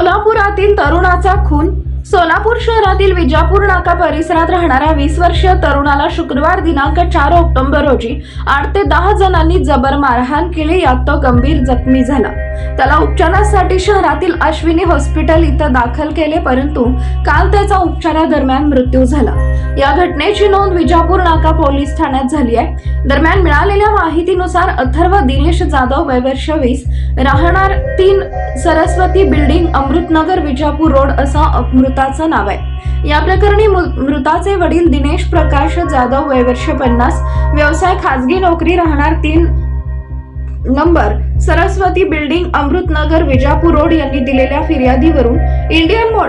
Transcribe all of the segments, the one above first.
सोलापुरातील तरुणाचा खून. सोलापूर शहरातील विजापूर नाका परिसरात राहणाऱ्या वीस वर्षीय तरुणाला शुक्रवार दिनांक चार ऑक्टोबर रोजी आठ ते दहा जणांनी जबर मारहाण केली यात तो गंभीर जखमी झाला. त्याला उपचारासाठी शहरातील अश्विनी हॉस्पिटल इथं दाखल केले परंतु काल त्याचा उपचारादरम्यान मृत्यू झाला. या घटनेची नोंद विजापूर नाका पोलीस ठाण्यात झाली आहे. दरम्यान मिळालेल्या माहितीनुसार अथर्व दिनेश जाधव वयवर्ष वीस राहणार तीन सरस्वती बिल्डिंग अमृतनगर विजापूर रोड असं मृताचं नाव आहे. या प्रकरणी मृताचे वडील दिनेश प्रकाश जाधव वय वर्ष पन्नास व्यवसाय खाजगी नोकरी राहणार तीन number Saraswati building Amritnagar Vijapur road यांनी दिलेल्या फिर्यादीवरून इंडियन मॉ-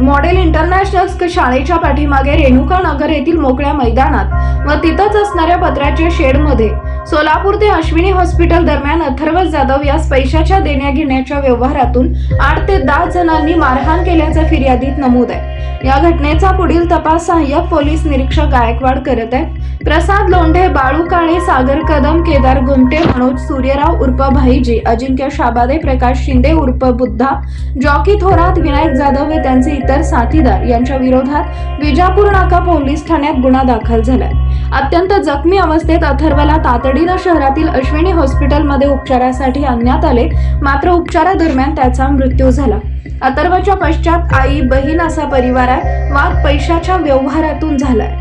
मॉडेल इंटरनॅशनल शाळेच्या पाठीमागे रेणुका नगर येथील मोकळ्या मैदानात व तिथंच असणाऱ्या पत्र्याच्या शेडमध्ये सोलापूर ते अश्विनी हॉस्पिटल दरम्यान अथर्व जाधव यास पैशाच्या देण्या घेण्याच्या व्यवहारातून आठ ते दहा जणांनी मारहाण केल्याचं फिर्यादीत नमूद आहे. या घटनेचा पुढील तपास सहाय्यक पोलीस निरीक्षक गायकवाड करत आहेत. प्रसाद लोंढे बाळू काळे सागर कदम केदार गुमटे मनोज सूर्यराव उर्फ भाईजी अजिंक्य शाबादे प्रकाश शिंदे उर्फ बुद्धा जॉकी थोरात विनायक जाधव व त्यांचे इतर साथीदार. यांच्या विरोधात विजापूर नाका पोलीस ठाण्यात गुन्हा दाखल झालाय. अत्यंत जखमी अवस्थेत अथर्वला तातडीनं शहरातील अश्विनी हॉस्पिटलमध्ये उपचारासाठी आणण्यात आले. मात्र उपचारादरम्यान त्याचा मृत्यू झाला. अथर्वच्या पश्चात आई बहीण असा परिवार आहे वाद पैशाच्या व्यवहारातून झालाय.